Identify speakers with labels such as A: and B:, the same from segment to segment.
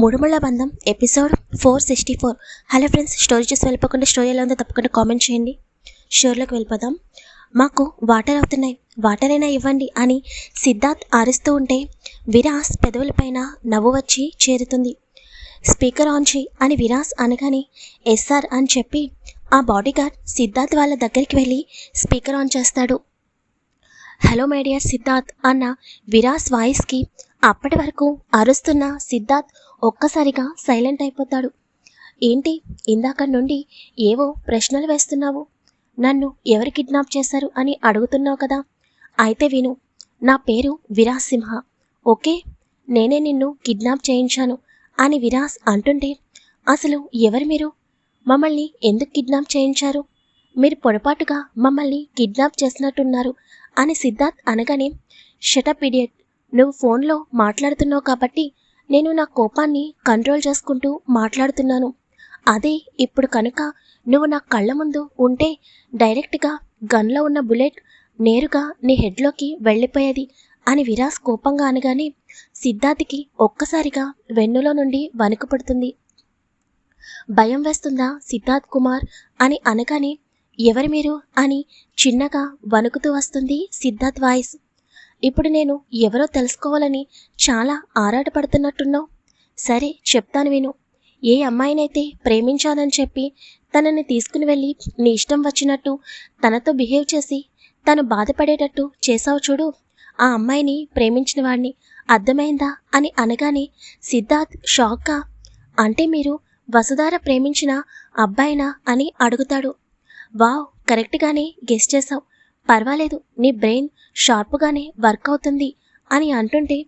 A: మూడుముళ్ళ బంధం episode four sixty four. Hello friends story చూసి వెళ్ళిపోకుండా స్టోరీ ఎలా ఉందో తప్పకుండా కామెంట్ చేయండి. షోర్లోకి వెళ్ళిపోదాం. మాకు వాటర్ అవుతున్నాయి. వాటర్ అయినా ఇవ్వండి అని సిద్ధార్థ్ ఆరుస్తూ ఉంటే విరాస్ పెదవులపైన నవ్వు వచ్చి చేరుతుంది. స్పీకర్ ఆన్ చేయి అని విరాస్ అనగానే ఎస్ఆర్ అని చెప్పి ఆ బాడీగార్డ్ సిద్ధార్థ్ వాళ్ళ దగ్గరికి వెళ్ళి స్పీకర్ ఆన్ చేస్తాడు. హలో మై డియర్ సిద్ధార్థ్ అన్న విరాస్ వాయిస్కి అప్పటి వరకు అరుస్తున్న సిద్ధార్థ్ ఒక్కసారిగా సైలెంట్ అయిపోతాడు. ఏంటి ఇందాక నుండి ఏవో ప్రశ్నలు వేస్తున్నావు? నన్ను ఎవరు కిడ్నాప్ చేశారు అని అడుగుతున్నావు కదా? అయితే విను నా పేరు విరాజ్ సింహ. ఓకే నేనే నిన్ను కిడ్నాప్ చేయించాను అని విరాస్ అంటుంటే అసలు ఎవరు మీరు? మమ్మల్ని ఎందుకు కిడ్నాప్ చేయించారు? మీరు పొరపాటుగా మమ్మల్ని కిడ్నాప్ చేసినట్టున్నారు అని సిద్ధార్థ్ అనగానే షటప్ ఇడియట్ నువ్వు ఫోన్లో మాట్లాడుతున్నావు కాబట్టి నేను నా కోపాన్ని కంట్రోల్ చేసుకుంటూ మాట్లాడుతున్నాను. అదే ఇప్పుడు కనుక నువ్వు నా కళ్ళ ముందు ఉంటే డైరెక్ట్గా గన్లో ఉన్న బుల్లెట్ నేరుగా నీ హెడ్లోకి వెళ్ళిపోయేది అని విరాస్ కోపంగా అనగానే సిద్ధార్థికి ఒక్కసారిగా వెన్నులో నుండి వణుకు పడుతుంది. భయం వేస్తుందా సిద్ధార్థ్ కుమార్ అని అనగానే ఎవరు మీరు అని చిన్నగా వణుకుతూ వస్తుంది సిద్ధార్థ్ వాయిస్. ఇప్పుడు నేను ఎవరో తెలుసుకోవాలని చాలా ఆరాటపడుతున్నట్టున్నావు. సరే చెప్తాను విను. ఏ అమ్మాయినైతే ప్రేమించాలని చెప్పి తనని తీసుకుని వెళ్ళి నీ ఇష్టం వచ్చినట్టు తనతో బిహేవ్ చేసి తను బాధపడేటట్టు చేసావు చూడు. ఆ అమ్మాయిని ప్రేమించిన వాడిని అర్థమైందా అని అనగానే సిద్ధార్థ్ షాక్గా అంటే మీరు వసుధార ప్రేమించిన అబ్బాయినా అని అడుగుతాడు. వావ్ కరెక్ట్గానే గెస్ చేశావు. పర్వాలేదు నీ బ్రెయిన్ షార్ప్గానే వర్క్ అవుతుంది అని అంటుంటే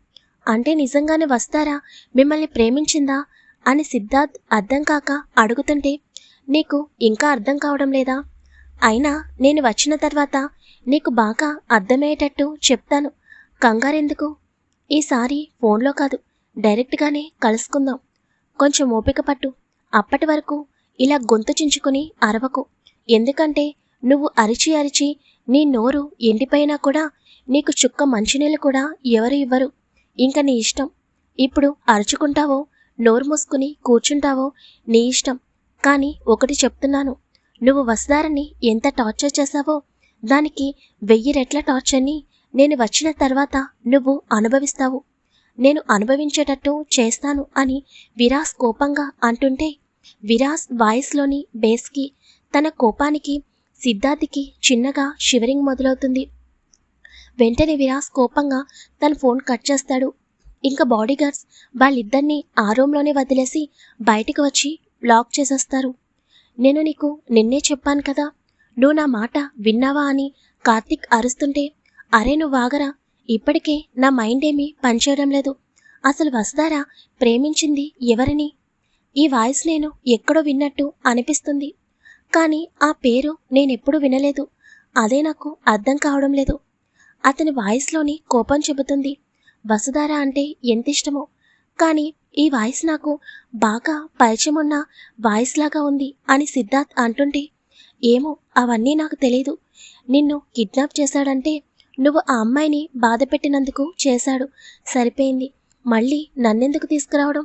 A: అంటే నిజంగానే వస్తారా? మిమ్మల్ని ప్రేమించిందా? అని సిద్ధార్థ్ అర్థం కాక అడుగుతుంటే నీకు ఇంకా అర్థం కావడం లేదా? అయినా నేను వచ్చిన తర్వాత నీకు బాగా అర్థమయ్యేటట్టు చెప్తాను. కంగారెందుకు? ఈసారి ఫోన్లో కాదు డైరెక్ట్గానే కలుసుకుందాం. కొంచెం ఓపిక పట్టు. అప్పటి వరకు ఇలా గొంతు చించుకుని అరవకు. ఎందుకంటే నువ్వు అరిచి అరిచి నీ నోరు ఎండిపోయినా కూడా నీకు చుక్క మంచినీళ్ళు కూడా ఎవరు ఇవ్వరు. ఇంక నీ ఇష్టం. ఇప్పుడు అరుచుకుంటావో నోరు మూసుకుని కూర్చుంటావో నీ ఇష్టం. కానీ ఒకటి చెప్తున్నాను. నువ్వు వసుదారని ఎంత టార్చర్ చేశావో దానికి వెయ్యి రెట్ల టార్చర్ని నేను వచ్చిన తర్వాత నువ్వు అనుభవిస్తావు. నేను అనుభవించేటట్టు చేస్తాను అని విరాస్ కోపంగా అంటుంటే విరాస్ వాయిస్లోని బేస్కి తన కోపానికి సిద్ధార్థికి చిన్నగా షివరింగ్ మొదలవుతుంది. వెంటనే విరాస్ కోపంగా తన ఫోన్ కట్ చేస్తాడు. ఇంకా బాడీగార్డ్స్ వాళ్ళిద్దరినీ ఆ రూమ్లోనే వదిలేసి బయటికి వచ్చి లాక్ చేసేస్తారు. నేను నీకు నిన్నే చెప్పాను కదా నువ్వు నా మాట విన్నావా అని కార్తిక్ అరుస్తుంటే అరే నువ్వు వాగరా ఇప్పటికే నా మైండ్ ఏమీ పనిచేయడం లేదు. అసలు వసుదారా ప్రేమించింది ఎవరిని? ఈ వాయిస్ నేను ఎక్కడో విన్నట్టు అనిపిస్తుంది. కానీ ఆ పేరు నేనెప్పుడు వినలేదు. అదే నాకు అర్థం కావడం లేదు. అతని వాయిస్లోని కోపం చెబుతుంది. వసుధార అంటే ఎంత ఇష్టమో కానీ ఈ వాయిస్ నాకు బాగా పరిచయం ఉన్న వాయిస్ లాగా ఉంది అని సిద్ధార్థ్ అంటుంటే ఏమో అవన్నీ నాకు తెలియదు నిన్ను కిడ్నాప్ చేశాడంటే నువ్వు ఆ అమ్మాయిని బాధ పెట్టినందుకు చేశాడు. సరిపోయింది. మళ్ళీ నన్నెందుకు తీసుకురావడం?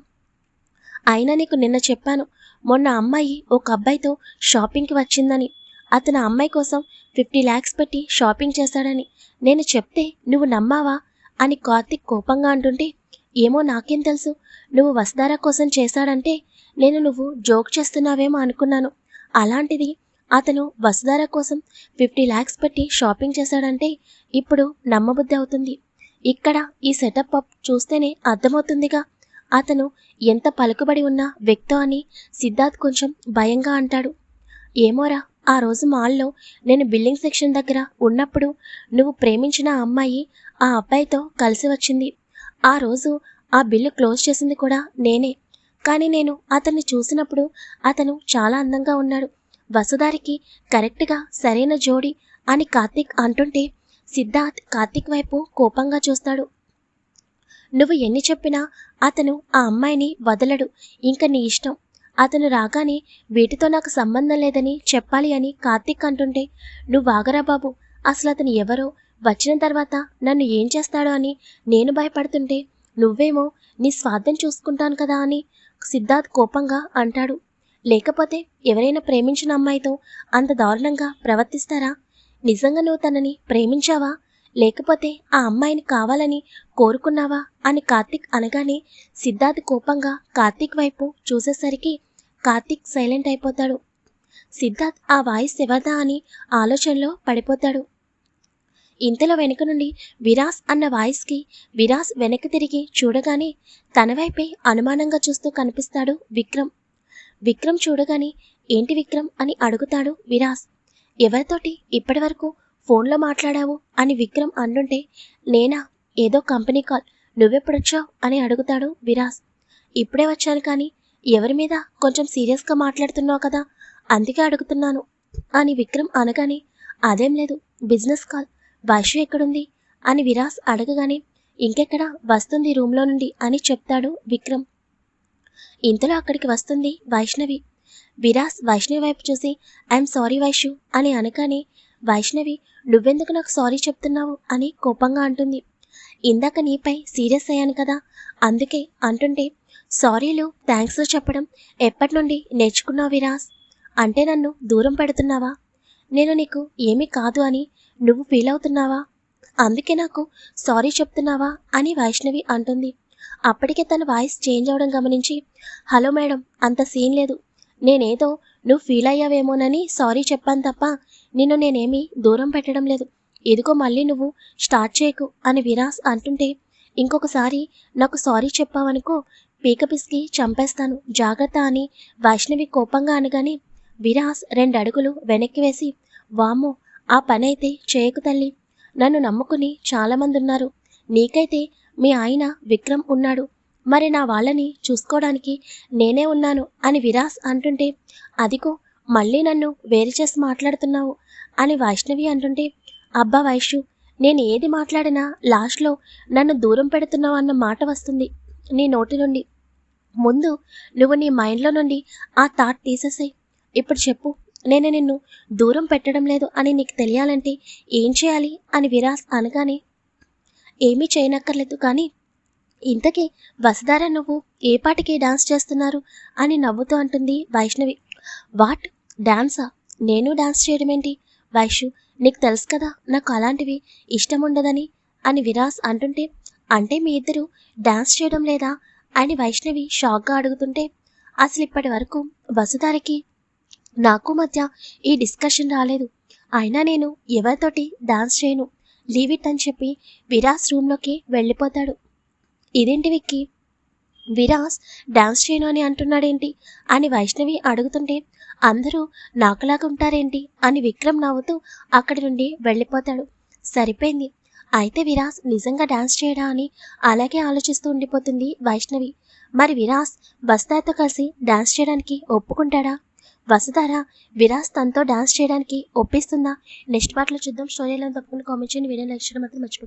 A: అయినా నీకు నిన్న చెప్పాను. మొన్న అమ్మాయి ఒక అబ్బాయితో షాపింగ్కి వచ్చిందని. అతను అమ్మాయి కోసం ఫిఫ్టీ ల్యాక్స్ పెట్టి షాపింగ్ చేశాడని నేను చెప్తే నువ్వు నమ్మావా? అని కార్తిక్ కోపంగా అంటుంటే ఏమో నాకేం తెలుసు. నువ్వు వసుధార కోసం చేశాడంటే నేను నువ్వు జోక్ చేస్తున్నావేమో అనుకున్నాను. అలాంటిది అతను వసుధార కోసం ఫిఫ్టీ ల్యాక్స్ పెట్టి షాపింగ్ చేశాడంటే ఇప్పుడు నమ్మబుద్ధి అవుతుంది. ఇక్కడ ఈ సెటప్ అప్ చూస్తేనే అర్థమవుతుందిగా. అతను ఎంత పలుకుబడి ఉన్న వ్యక్తో అని సిద్ధార్థ్ కొంచెం భయంగా అంటాడు. ఏమోరా ఆ రోజు మాల్లో నేను బిల్డింగ్ సెక్షన్ దగ్గర ఉన్నప్పుడు నువ్వు ప్రేమించిన అమ్మాయి ఆ అబ్బాయితో కలిసి వచ్చింది. ఆ రోజు ఆ బిల్లు క్లోజ్ చేసింది కూడా నేనే. కానీ నేను అతన్ని చూసినప్పుడు అతను చాలా అందంగా ఉన్నాడు. వసుధారికి కరెక్ట్గా సరైన జోడి అని కార్తీక్ అంటుంటే సిద్ధార్థ్ కార్తీక్ వైపు కోపంగా చూస్తాడు. నువ్వు ఎన్ని చెప్పినా అతను ఆ అమ్మాయిని వదలడు. ఇంక నీ ఇష్టం. అతను రాగానే వీటితో నాకు సంబంధం లేదని చెప్పాలి అని కార్తీక్ అంటుంటే నువ్వాగరా బాబు. అసలు అతను ఎవరో? వచ్చిన తర్వాత నన్ను ఏం చేస్తాడో అని నేను భయపడుతుంటే నువ్వేమో నీ స్వార్థం చూసుకుంటాను కదా అని సిద్ధార్థ్ కోపంగా అంటాడు. లేకపోతే ఎవరైనా ప్రేమించిన అమ్మాయితో అంత దారుణంగా ప్రవర్తిస్తారా? నిజంగా నువ్వు తనని ప్రేమించావా? లేకపోతే ఆ అమ్మాయిని కావాలని కోరుకున్నావా అని కార్తిక్ అనగానే సిద్ధార్థ్ కోపంగా కార్తిక్ వైపు చూసేసరికి కార్తిక్ సైలెంట్ అయిపోతాడు. సిద్ధార్థ్ ఆ వాయిస్ ఎవరిదా అని ఆలోచనలో పడిపోతాడు. ఇంతలో వెనుక నుండి విరాస్ అన్న వాయిస్కి విరాస్ వెనక్కి తిరిగి చూడగానే తన వైపే అనుమానంగా చూస్తూ కనిపిస్తాడు విక్రమ్. విక్రమ్ చూడగానే ఏంటి విక్రమ్? అని అడుగుతాడు విరాస్. ఎవరితోటి? ఇప్పటివరకు ఫోన్లో మాట్లాడావు అని విక్రమ్ అంటుంటే నేనా? ఏదో కంపెనీ కాల్. నువ్వెప్పుడొచ్చావు అని అడుగుతాడు విరాస్. ఇప్పుడే వచ్చాను కానీ ఎవరి మీద కొంచెం సీరియస్గా మాట్లాడుతున్నావు కదా? అందుకే అడుగుతున్నాను. అని విక్రమ్ అనగానే అదేం లేదు బిజినెస్ కాల్. వైషు ఎక్కడుంది? అని విరాస్ అడగగానే ఇంకెక్కడ? వస్తుంది రూమ్లో నుండి అని చెప్తాడు విక్రమ్. ఇంతలో అక్కడికి వస్తుంది వైష్ణవి. విరాస్ వైష్ణవి వైపు చూసి ఐఎమ్ సారీ వైషు అని అనగానే వైష్ణవి నువ్వెందుకు నాకు సారీ చెప్తున్నావు? అని కోపంగా అంటుంది. ఇందాక నీపై సీరియస్ అయ్యాను కదా. అందుకే అంటుంటే సారీలు థ్యాంక్స్ చెప్పడం ఎప్పటి నుండి నేర్చుకున్నావు విరాస్? అంటే నన్ను దూరం పెడుతున్నావా? నేను నీకు ఏమీ కాదు అని నువ్వు ఫీల్ అవుతున్నావా? అందుకే నాకు సారీ చెప్తున్నావా? అని వైష్ణవి అంటుంది. అప్పటికే తన వాయిస్ చేంజ్ అవడం గమనించి హలో మేడం అంత సీన్ లేదు. నేనేదో నువ్వు ఫీల్ అయ్యావేమోనని సారీ చెప్పాను తప్ప నిన్ను నేనేమీ దూరం పెట్టడం లేదు. ఎదుకో మళ్ళీ నువ్వు స్టార్ట్ చేయకు అని విరాస్ అంటుంటే ఇంకొకసారి నాకు సారీ చెప్పావనుకో పీక పిసికి చంపేస్తాను. జాగ్రత్త అని వైష్ణవి కోపంగా అనగానే విరాస్ రెండు అడుగులు వెనక్కి వేసి వామ్మో ఆ పని అయితే చేయకు తల్లి. నన్ను నమ్ముకుని చాలామంది ఉన్నారు. నీకైతే మీ ఆయన విక్రమ్ ఉన్నాడు. మరి నా వాళ్ళని చూసుకోవడానికి నేనే ఉన్నాను అని విరాస్ అంటుంటే అదిగో మళ్ళీ నన్ను వేరు చేసి మాట్లాడుతున్నావు అని వైష్ణవి అంటుంటే అబ్బా వైషు నేను ఏది మాట్లాడినా లాస్ట్లో నన్ను దూరం పెడుతున్నావు అన్న మాట వస్తుంది నీ నోటి నుండి. ముందు నువ్వు నీ మైండ్లో నుండి ఆ థాట్ తీసేసాయి. ఇప్పుడు చెప్పు నేను నిన్ను దూరం పెట్టడం లేదు అని నీకు తెలియాలంటే ఏం చేయాలి అని విరాస్ అనగానే ఏమీ చేయనక్కర్లేదు కానీ ఇంతకీ వసుధార నువ్వు ఏ పాటికి డాన్స్ చేస్తున్నారు అని నవ్వుతూ అంటుంది వైష్ణవి. వాట్? డాన్సా? నేను డాన్స్ చేయడం ఏంటి వైషు నీకు తెలుసు కదా నాకు అలాంటివి ఇష్టం ఉండదని అని విరాస్ అంటుంటే అంటే మీ ఇద్దరు డాన్స్ చేయడం లేదా అని వైష్ణవి షాక్గా అడుగుతుంటే అసలు ఇప్పటి వరకు వసుధారకి నాకు మధ్య ఈ డిస్కషన్ రాలేదు. అయినా నేను ఎవరితోటి డాన్స్ చేయను లీవ్ ఇట్ అని చెప్పి విరాస్ రూమ్లోకి వెళ్ళిపోతాడు. ఇదేంటి విక్కీ? విరాస్ డాన్స్ చేయను అని అంటున్నాడేంటి? అని వైష్ణవి అడుగుతుంటే అందరూ నాకులాగా ఉంటారేంటి? అని విక్రమ్ నవ్వుతూ అక్కడి నుండి వెళ్ళిపోతాడు. సరిపోయింది. అయితే విరాస్ నిజంగా డాన్స్ చేయడా అని అలాగే ఆలోచిస్తూ ఉండిపోతుంది వైష్ణవి. మరి విరాస్ వస్తాతో కలిసి డాన్స్ చేయడానికి ఒప్పుకుంటాడా? వసుధార విరాస్ తనతో డాన్స్ చేయడానికి ఒప్పిస్తుందా? నెక్స్ట్ పార్ట్లో చూద్దాం. స్టోరీలో తప్పకుండా కామెంట్ చేయండి. వీడియో లైక్ చేయడం మాత్రం మర్చిపోకండి.